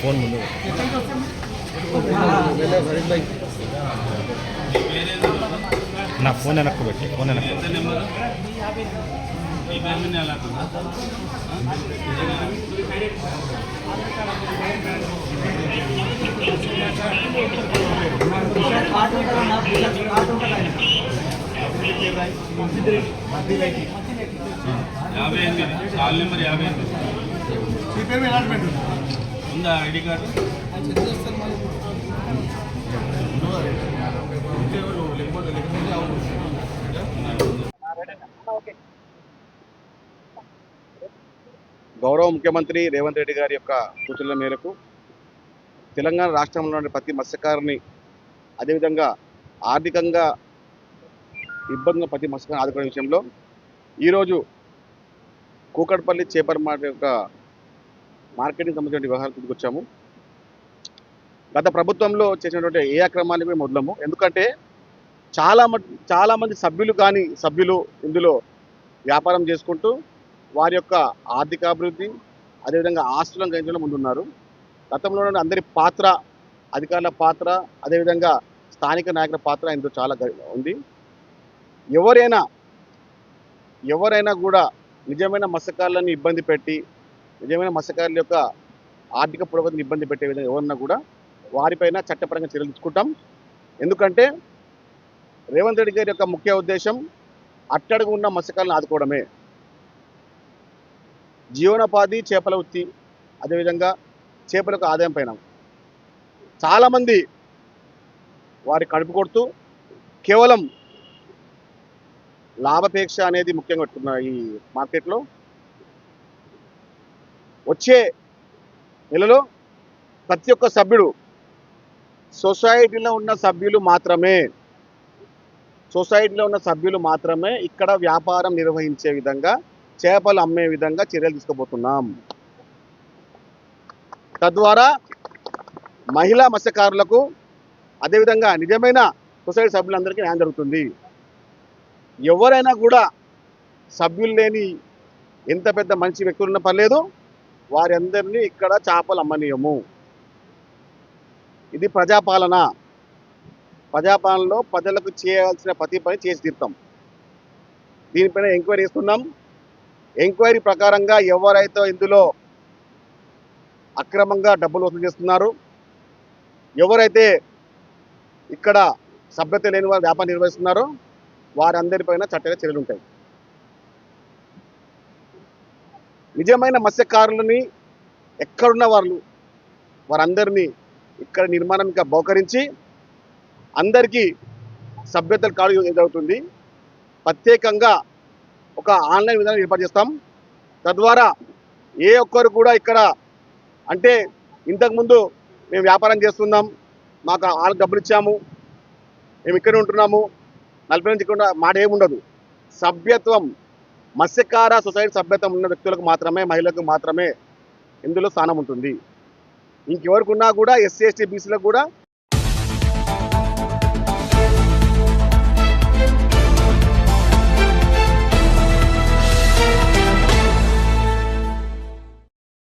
Phone ముందు నా phone వెనక్కు పెట్టి ఫోన్ వెనక్కు ఎంత నెంబరు ఈ పేరు మీద ఎలా ఉందా? యాభై ఎనిమిది కాల్ నెంబర్ యాభై ఎనిమిది మీ పేరు మీద అలాట్మెంట్ ఉంది ఉందా ఐడి కార్డు? గౌరవ ముఖ్యమంత్రి రేవంత్ రెడ్డి గారి యొక్క సూచనల మేరకు తెలంగాణ రాష్ట్రంలోని ప్రతి మత్స్యకారుని అదేవిధంగా ఆర్థికంగా ఇబ్బందులు ప్రతి మత్స్యకారుని ఆదుకునే విషయంలో ఈరోజు కూకట్పల్లి చేపల మాట యొక్క మార్కెటింగ్ సంబంధించిన వ్యవహారాలు వచ్చాము. గత ప్రభుత్వంలో చేసినటువంటి ఏ అక్రమాన్ని మేము వదలము. ఎందుకంటే చాలా చాలామంది చాలా మంది సభ్యులు కానీ సభ్యులు ఇందులో వ్యాపారం చేసుకుంటూ వారి యొక్క ఆర్థిక అభివృద్ధి అదేవిధంగా ఆస్తులను గ్రహించడం ముందున్నారు. గతంలో అందరి పాత్ర అధికారుల పాత్ర అదేవిధంగా స్థానిక నాయకుల పాత్ర ఇందులో చాలా ఉంది. ఎవరైనా ఎవరైనా కూడా నిజమైన మత్స్యకారులను ఇబ్బంది పెట్టి నిజమైన మత్స్యకారుల యొక్క ఆర్థిక పురోగతిని ఇబ్బంది పెట్టే విధంగా ఎవరన్నా కూడా వారిపైన చట్టపరంగా చర్యలు తీసుకుంటాం. ఎందుకంటే రేవంత్ రెడ్డి గారి యొక్క ముఖ్య ఉద్దేశం అట్టడుగు ఉన్న మత్స్యకారులను ఆదుకోవడమే. జీవనోపాధి చేపల వృత్తి అదేవిధంగా చేపలకు ఆదాయం పైన. చాలామంది వారి కడుపు కొడుతూ కేవలం లాభాపేక్ష అనేది ముఖ్యంగా పెట్టుకున్న ఈ మార్కెట్లో వచ్చే నెలలో ప్రతి ఒక్క సభ్యుడు సొసైటీలో ఉన్న సభ్యులు మాత్రమే సొసైటీలో ఉన్న సభ్యులు మాత్రమే ఇక్కడ వ్యాపారం నిర్వహించే విధంగా చేపలు అమ్మే విధంగా చర్యలు తీసుకోబోతున్నాం. తద్వారా మహిళా మత్స్యకారులకు అదేవిధంగా నిజమైన సొసైటీ సభ్యులందరికీ న్యాయం జరుగుతుంది. ఎవరైనా కూడా సభ్యులు లేని ఎంత పెద్ద మంచి వ్యక్తులు ఉన్న పర్లేదు వారందరినీ ఇక్కడ చేపలు అమ్మనీయము ఇది ప్రజాపాలన. ప్రజాపాలనలో ప్రజలకు చేయాల్సిన ప్రతి పని చేసి తీర్థం దీనిపైన ఎంక్వైరీ ఇస్తున్నాం ఎంక్వైరీ ప్రకారంగా ఎవరైతే ఇందులో అక్రమంగా డబ్బులు వసూలు చేస్తున్నారు ఎవరైతే ఇక్కడ సభ్యత లేని వారు వ్యాపారం నిర్వహిస్తున్నారో వారందరిపైన చట్టంగా చర్యలు ఉంటాయి నిజమైన మత్స్యకారులని ఎక్కడున్న వాళ్ళు వారందరినీ ఇక్కడ నిర్మాణం ఇంకా బహుకరించి అందరికీ సభ్యతలు కార్డు జరుగుతుంది? ప్రత్యేకంగా ఒక ఆన్లైన్ విధానం ఏర్పాటు చేస్తాం. తద్వారా ఏ ఒక్కరు కూడా ఇక్కడ అంటే ఇంతకుముందు మేము వ్యాపారం చేస్తున్నాం మాకు వాళ్ళకి డబ్బులు ఇచ్చాము మేము ఇక్కడ ఉంటున్నాము నలభై నుంచి ఇక్కడ మాట ఏముండదు. సభ్యత్వం మత్స్యకార సొసైటీ సభ్యత్వం ఉన్న వ్యక్తులకు మాత్రమే మహిళలకు మాత్రమే ఇందులో స్థానం ఉంటుంది. ఇంకెవరికి ఉన్నా కూడా ఎస్సీ ఎస్టీ బీసీలకు కూడా